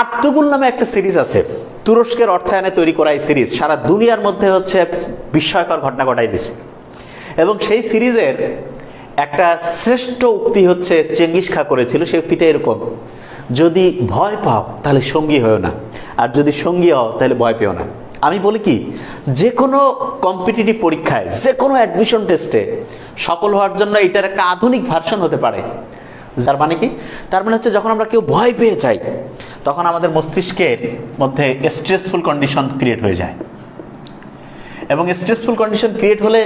আত্মগুল নামে একটা সিরিজ আছে। তুরস্কের অর্থায়নে তৈরি করা এই সিরিজ সারা দুনিয়ার মধ্যে হচ্ছে বিস্ময়কর ঘটনা ঘটাই দিছে। এবং সেই সিরিজের একটা শ্রেষ্ঠ উক্তি হচ্ছে চেঙ্গিস খা করেছিল, সেই উক্তিটা এরকম, যদি ভয় পাও, তাহলে সঙ্গী হয়েও না। আর যদি সঙ্গী হও, তাহলে ভয় পেও না। আমি বলি কি, যে কোনো কম্পিটিটিভ পরীক্ষায়, যে কোনো অ্যাডমিশন টেস্টে সফল হওয়ার জন্য এটার একটা আধুনিক ভার্সন হতে পারে। যার মানে কি? তার মানে হচ্ছে যখন আমরা কেউ ভয় পেয়ে যাই তখন আমাদের মস্তিষ্কের মধ্যে স্ট্রেসফুল কন্ডিশন ক্রিয়েট হয়ে যায়। এবং স্ট্রেসফুল কন্ডিশন ক্রিয়েট হলে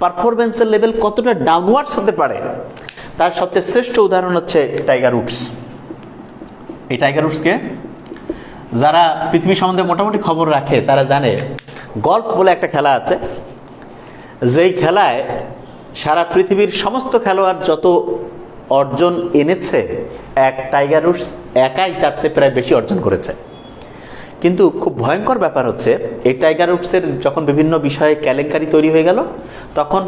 পারফরমেন্সের লেভেল কতটা ডাউনওয়ার্ডস হতে পারে, তার সবচেয়ে শ্রেষ্ঠ উদাহরণ হচ্ছে টাইগার উডস এই টাইগার উডসকে যারা পৃথিবী সম্বন্ধে মোটামুটি খবর রাখে, তারা জানে গল্ফ বলে একটা খেলা আছে। যেই খেলায় সারা পৃথিবীর সমস্ত খেলোয়াড় যত অর্জন এনেছে, এক টাইগার উডস একাই তার চেয়ে প্রায় বেশি অর্জন করেছে। কিন্তু খুব ভয়ঙ্কর ব্যাপার হচ্ছে, এই টাইগার উডসের যখন বিভিন্ন বিষয়ে কেলেঙ্কারি তৈরি হয়ে গেল, তখন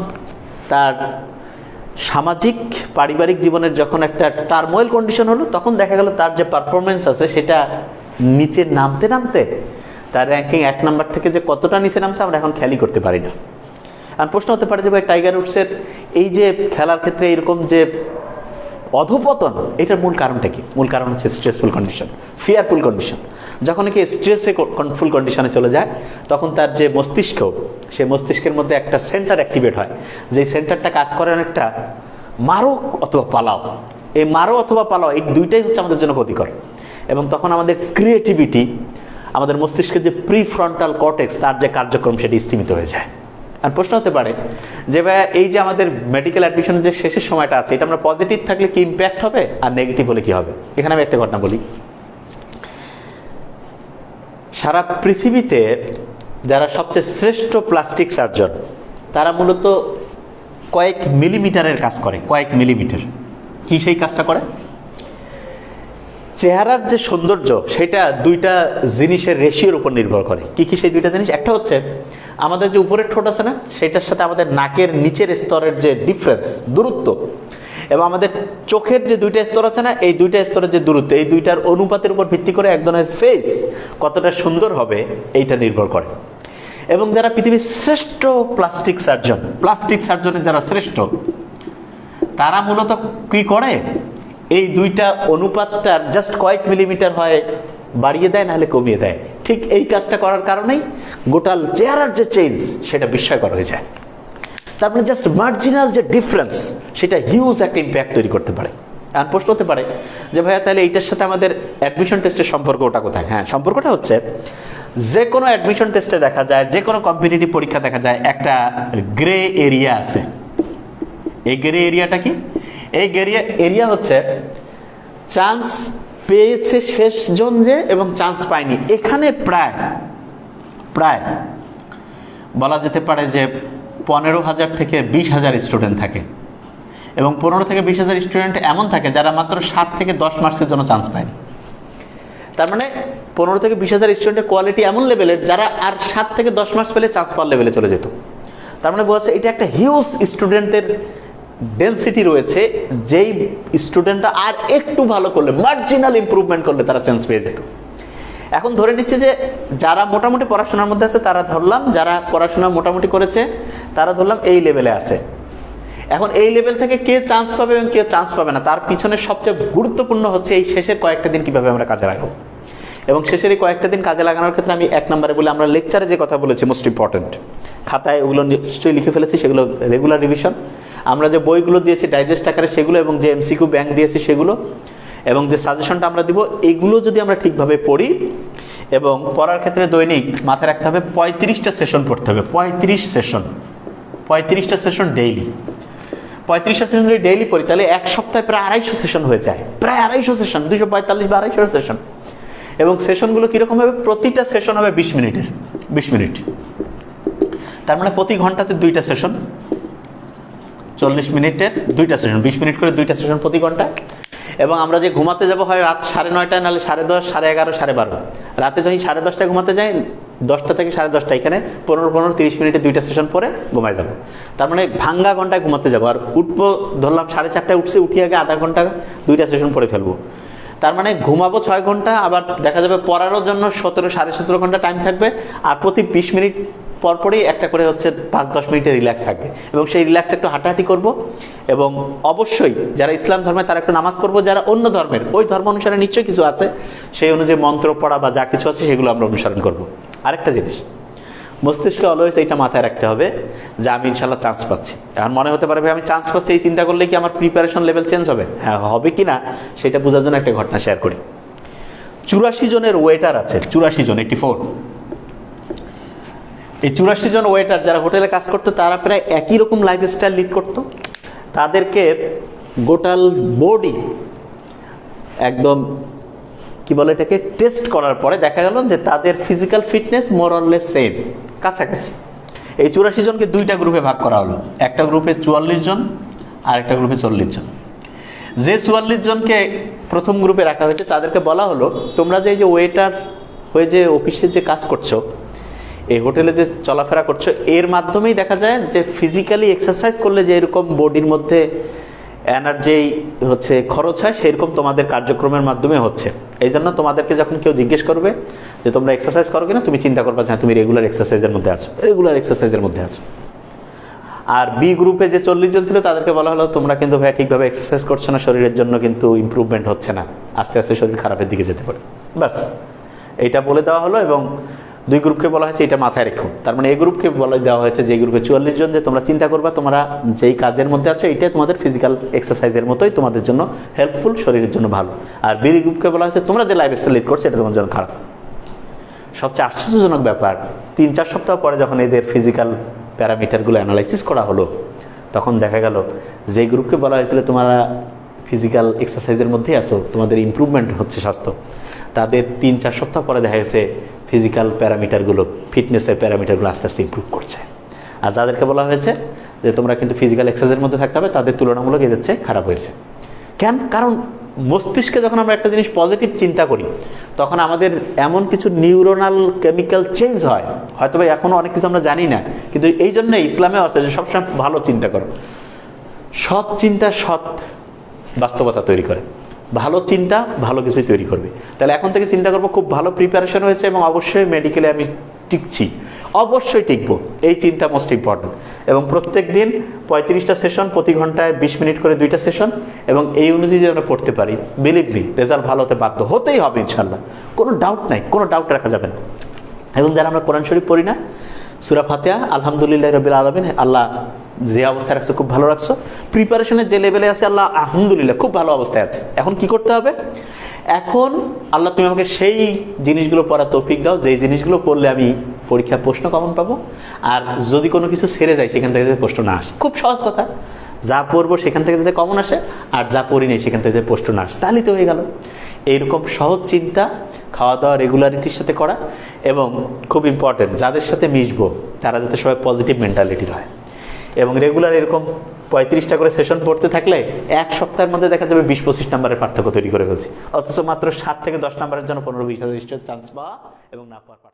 তার সামাজিক, পারিবারিক জীবনের যখন একটা টার্মোয়েল কন্ডিশন হলো, তখন দেখা গেল তার যে পারফরমেন্স আছে, সেটা নিচে নামতে নামতে তার র্যাঙ্কিং এক নাম্বার থেকে যে কতটা নিচে নামছে, আমরা এখন খেয়ালই করতে পারি না। আর প্রশ্ন হতে পারে যে ভাই টাইগার উডসের এই যে খেলার ক্ষেত্রে এরকম যে অধপতন, এটার মূল কারণটা কি? মূল কারণ হচ্ছে স্ট্রেসফুল কন্ডিশন ফিয়ারফুল কন্ডিশন যখন কি স্ট্রেসে ফুল কন্ডিশনে চলে যায়, তখন তার যে মস্তিষ্ক, সেই মস্তিষ্কের মধ্যে একটা সেন্টার অ্যাক্টিভেট হয়। যে সেন্টারটা কাজ করে অনেকটা মারো অথবা পালাও। এই মারো অথবা পালাও, এই দুইটাই হচ্ছে আমাদের জন্য ক্ষতিকর। এবং তখন আমাদের ক্রিয়েটিভিটি আমাদের মস্তিষ্কের যে প্রি ফ্রন্টাল কর্টেক্স তার যে কার্যক্রম, সেটি স্থিমিত হয়ে যায়। আর প্রশ্ন হতে পারে যে ভাইয়া, এই যে আমাদের মেডিকেল অ্যাডমিশনের যে শেষের সময়টা আছে, এটা আমরা পজিটিভ থাকলে কি ইম্প্যাক্ট হবে আর নেগেটিভ হলে কি হবে? এখানে আমি একটা ঘটনা বলি। সারা পৃথিবীতে যারা সবচেয়ে শ্রেষ্ঠ প্লাস্টিক সার্জন তারা মূলত কয়েক মিলিমিটারের কাজ করে, কয়েক মিলিমিটার কি সেই কাজটা করে? চেহারার যে সৌন্দর্য, সেটা দুইটা জিনিসের রেশিওর উপর নির্ভর করে। কি কি সেই দুইটা জিনিস? একটা হচ্ছে আমাদের যে উপরের ঠোঁট আছে না সেটার সাথে আমাদের নাকের নিচের স্তরের যে ডিফারেন্স দূরত্ব এবং আমাদের চোখের যে দুইটা স্তর আছে না, এই দুইটা স্তরের যে দূরত্ব, এই দুইটার অনুপাতের উপর ভিত্তি করে একজনের ফেস কতটা সুন্দর হবে, এইটা নির্ভর করে। এবং যারা পৃথিবীর শ্রেষ্ঠ প্লাস্টিক সার্জন প্লাস্টিক সার্জনের যারা শ্রেষ্ঠ, তারা মূলত কি করে? এই দুইটা অনুপাতটার জাস্ট কয়েক মিলিমিটার হয়, বাড়িয়ে দেয় নাহলে কমিয়ে দেয়। ঠিক এই কাজটা করার কারণেই গোটাল চেহারার যে চেঞ্জ সেটা বিস্ময়কর হয়ে যায়। তার মানে জাস্ট মার্জিনাল যে ডিফারেন্স সেটা হিউজ একটা ইম্প্যাক্ট তৈরি করতে পারে। আর প্রশ্ন হতে পারে যে, ভাইয়া, তাহলে এইটার সাথে আমাদের অ্যাডমিশন টেস্টের সম্পর্ক ওটা কোথায়? হ্যাঁ সম্পর্কটা হচ্ছে যে কোনো অ্যাডমিশন টেস্টে দেখা যায়, যে কোনো কম্পিটিটিভ পরীক্ষা দেখা যায়, একটা গ্রে এরিয়া আছে। এই গ্রে এরিয়াটা কি? এই গেরিয়া এরিয়া হচ্ছে চান্স পেয়েছে শেষজন যে এবং চান্স পায়নি। এখানে প্রায় প্রায় বলা যেতে পারে যে পনেরো হাজার থেকে বিশ হাজার স্টুডেন্ট থাকে এবং পনেরো থেকে বিশ হাজার স্টুডেন্ট এমন থাকে যারা মাত্র সাত থেকে দশ মার্কসের জন্য চান্স পায়নি। তার মানে পনেরো থেকে বিশ হাজার স্টুডেন্টের কোয়ালিটি এমন লেভেলের যারা আর সাত থেকে দশ মার্কস পেলে চান্স পাওয়ার লেভেলে চলে যেত। তার মানে যাচ্ছে এটা একটা হিউজ স্টুডেন্টের ডেন্সিটি রয়েছে, যেই স্টুডেন্টটা আর একটু ভালো করলে মার্জিনাল ইম্প্রুভমেন্ট করলে তারা চান্স পেয়ে যেত। এখন ধরে নিচ্ছে যে, যারা মোটামুটি পড়াশোনার মধ্যে আছে, তারা ধরলাম, যারা পড়াশোনা মোটামুটি করেছে, তারা ধরলাম এই লেভেলে আছে। এখন এই লেভেল থেকে কে চান্স পাবে এবং কে চান্স পাবে না, তার পিছনে সবচেয়ে গুরুত্বপূর্ণ হচ্ছে এই শেষের কয়েকটা দিন কীভাবে আমরা কাজে লাগাবো। এবং শেষের এই কয়েকটা দিন কাজে লাগানোর ক্ষেত্রে আমি এক নম্বরে বলে, আমরা লেকচারে যে কথা বলেছি মোস্ট ইম্পর্টেন্ট খাতায় ওগুলো নিশ্চয়ই লিখে ফেলেছি, সেগুলো রেগুলার রিভিশন আমরা যে বইগুলো দিয়েছি ডাইজেস্ট আকারে সেগুলো এবং যে এমসিকিউ ব্যাংক দিয়েছি সেগুলো এবং যে সাজেশনটা আমরা দিব, এগুলো যদি আমরা ঠিকভাবে পড়ি এবং পড়ার ক্ষেত্রে দৈনিক মাথায় রাখতে হবে পঁয়ত্রিশটা সেশন পড়তে হবে, পঁয়ত্রিশ সেশন পঁয়ত্রিশটা সেশন ডেইলি পঁয়ত্রিশটা সেশন যদি ডেইলি পড়ি, তাহলে এক সপ্তাহে প্রায় আড়াইশো সেশন হয়ে যায়, প্রায় আড়াইশো সেশন দুশো পঁয়তাল্লিশ বা আড়াইশো সেশন এবং সেশনগুলো কীরকম হবে? প্রতিটা সেশন হবে বিশ মিনিটের, বিশ মিনিট। তার মানে প্রতি ঘন্টাতে দুইটা সেশন চল্লিশ মিনিটের দুইটা সেশন বিশ মিনিট করে দুইটা সেশন প্রতি ঘণ্টা। এবং আমরা যে ঘুমাতে যাব হয় রাত সাড়ে নয়টায়, নাহলে সাড়ে দশ, সাড়ে এগারো, সাড়ে বারো। রাতে যখন সাড়ে দশটায় ঘুমাতে যাই, দশটা থেকে সাড়ে দশটা এখানে পনেরো পনেরো, তিরিশ মিনিটে দুইটা সেশন পরে ঘুমায় যাব। তার মানে ভাঙ্গা ঘন্টায় ঘুমাতে যাব। আর উঠবো, ধরলাম সাড়ে চারটায় উঠছে, উঠি আগে আধা ঘণ্টা দুইটা সেশন পরে ফেলব। তার মানে ঘুমাবো ছয় ঘণ্টা, আবার দেখা যাবে পড়ারও জন্য সতেরো, সাড়ে সতেরো ঘণ্টা টাইম থাকবে। আর প্রতি বিশ মিনিট পরপরই একটা করে হচ্ছে পাঁচ, দশ মিনিটের রিল্যাক্স থাকবে। এবং সেই রিল্যাক্স একটু হাঁটাহাঁটি করব। এবং অবশ্যই যারা ইসলাম ধর্মে তারা একটু নামাজ পড়ব, যারা অন্য ধর্মের, ওই ধর্ম অনুসারে নিশ্চয়ই কিছু আছে। সেই অনুযায়ী মন্ত্র পড়া বা যা কিছু আছে সেগুলো আমরা অনুসরণ করব। আরেকটা জিনিস, মস্তিষ্কে অলওয়েজ এইটা মাথায় রাখতে হবে যে আমি ইনশাল্লাহ চান্স পাচ্ছি। এখন মনে হতে পারে আমি চান্স পাচ্ছি, এই চিন্তা করলে কি আমার প্রিপারেশন লেভেল চেঞ্জ হবে? হ্যাঁ হবে কি না, সেটা বোঝার জন্য একটা ঘটনা শেয়ার করি। চুরাশি জনের ওয়েটার আছে, চুরাশি জন এইটি ফোর এই চুরাশি জন ওয়েটার যারা হোটেলে কাজ করতো, তারা প্রায় একই রকম লাইফস্টাইল লিড করতো। তাদেরকে গোটাল বডি একদম, কি বলে এটাকে টেস্ট করার পরে দেখা গেল যে তাদের physical fitness more or less same কাছাকাছি। এই চুরাশি জনকে দুইটা গ্রুপে ভাগ করা হলো। একটা গ্রুপে চুয়াল্লিশ জন, আর একটা গ্রুপে চল্লিশ জন। যে চুয়াল্লিশ জনকে প্রথম গ্রুপে রাখা হয়েছে, তাদেরকে বলা হলো, তোমরা যে এই যে ওয়েটার হয়ে যে অফিসে যে কাজ করছ এই হোটেলে যে চলাফেরা করছ এর মাধ্যমেই দেখা যায় যে ফিজিক্যালি এক্সারসাইজ করলে যে এরকম বডির মধ্যে এনার্জি হচ্ছে খরচ হয় সেরকম তোমাদের কার্যক্রমের মাধ্যমে হচ্ছে। এই জন্য তোমাদেরকে যখন কেউ জিজ্ঞেস করবে যে তোমরা এক্সারসাইজ করো কিনা তুমি চিন্তা করবে হ্যাঁ, তুমি রেগুলার এক্সারসাইজের মধ্যে আছো রেগুলার এক্সারসাইজের মধ্যে আছো। আর বি গ্রুপে যে চল্লিশ জন ছিল তাদেরকে বলা হলো তোমরা কিন্তু ভাই ঠিকভাবে এক্সারসাইজ করছ না শরীরের জন্য কিন্তু ইমপ্রুভমেন্ট হচ্ছে না। আস্তে আস্তে শরীর খারাপের দিকে যেতে পারে। বাস এইটা বলে দেওয়া হলো এবং দুই গ্রুপকে বলা হয়েছে, এটা মাথায় রেখো। তার মানে এই গ্রুপকে বলে, দেওয়া হয়েছে যে গ্রুপে চুয়াল্লিশ জন, যে তোমরা চিন্তা করবা, তোমরা যেই কাজের মধ্যে আছো, এটাই তোমাদের ফিজিক্যাল এক্সারসাইজের মতোই তোমাদের জন্য হেল্পফুল শরীরের জন্য ভালো। আর বি গ্রুপকে বলা হয়েছে, তোমরা যে লাইফস্টাইল লিড করছ, এটা তোমার জন্য খারাপ। সবচেয়ে আশ্চর্যজনক ব্যাপার, তিন চার সপ্তাহ পরে যখন এদের ফিজিক্যাল প্যারামিটারগুলো অ্যানালাইসিস করা হলো, তখন দেখা গেল যে গ্রুপকে বলা হয়েছিল, তোমরা ফিজিক্যাল এক্সারসাইজের মধ্যেই আসো তোমাদের ইমপ্রুভমেন্ট হচ্ছে স্বাস্থ্য। তাদের তিন চার সপ্তাহ পরে দেখা গেছে ফিজিক্যাল প্যারামিটারগুলো ফিটনেসের প্যারামিটারগুলো আস্তে আস্তে ইমপ্রুভ করছে। আর যাদেরকে বলা হয়েছে যে তোমরা কিন্তু ফিজিক্যাল এক্সারসাইজের মধ্যে থাকতে হবে, তাদের তুলনামূলক এদের চেয়ে খারাপ হয়েছে। কেন? কারণ মস্তিষ্কে যখন আমরা একটা জিনিস পজিটিভ চিন্তা করি, তখন আমাদের এমন কিছু নিউরোনাল কেমিক্যাল চেঞ্জ হয়। হয়তো বা এখনও অনেক কিছু আমরা জানি না, কিন্তু এই জন্য ইসলামেও আছে যে সবসময় ভালো চিন্তা করো। সৎ চিন্তা সৎ বাস্তবতা তৈরি করে। ভালো চিন্তা, ভালো কিছুই তৈরি করবে। তাহলে এখন থেকে চিন্তা করব, খুব ভালো প্রিপারেশন হয়েছে এবং অবশ্যই মেডিকেলে আমি টিকছি। অবশ্যই টিকবো, এই চিন্তা মোস্ট ইম্পর্টেন্ট এবং প্রত্যেক দিন পঁয়ত্রিশটা সেশন প্রতি ঘন্টায় বিশ মিনিট করে দুইটা সেশন এবং এই অনুযায়ী আমরা পড়তে পারি। বিলিভ মি রেজাল্ট ভালো হতে বাধ্য হতেই হবে ইনশাল্লাহ কোনো ডাউট নাই, কোনো ডাউট রাখা যাবে না। এবং যারা আমরা কোরআন শরীফ পড়ি না, সুরা ফাতেহা, আলহামদুলিল্লাহ রবিল আলমিন, আল্লাহ যে অবস্থায় রাখছো, খুব ভালো রাখছো। প্রিপারেশনের যে লেভেলে আছে, আল্লাহ আলহামদুলিল্লাহ খুব ভালো অবস্থায় আছে। এখন কি করতে হবে? এখন আল্লাহ তুমি আমাকে সেই জিনিসগুলো পড়া তৌফিক দাও, যেই জিনিসগুলো পড়লে আমি পরীক্ষা প্রশ্ন কমন পাবো। আর যদি কোনো কিছু ছেড়ে যায়, সেখান থেকে যাতে প্রশ্ন না আসে। খুব সহজ কথা। যা পড়ব, সেখান থেকে যাতে কমন আসে, আর যা পড়ি নেই, সেখান থেকে যাতে প্রশ্ন না আসে। তাহলেই তো হয়ে গেল। এইরকম সহজ চিন্তা খাওয়া দাওয়া রেগুলারিটির সাথে করা, এবং খুব ইম্পর্টেন্ট যাদের সাথে মিশবো, তারা যাতে সবাই পজিটিভ মেন্টালিটির হয়। এবং রেগুলার এরকম পঁয়ত্রিশটা করে সেশন পড়তে থাকলে এক সপ্তাহের মধ্যে দেখা যাবে বিশ পঁচিশ নাম্বারের পার্থক্য তৈরি করে ফেলছি অথচ মাত্র সাত থেকে দশ নাম্বারের জন্য পনেরো বিশ হাজার চান্স পাওয়া এবং না পাওয়ার।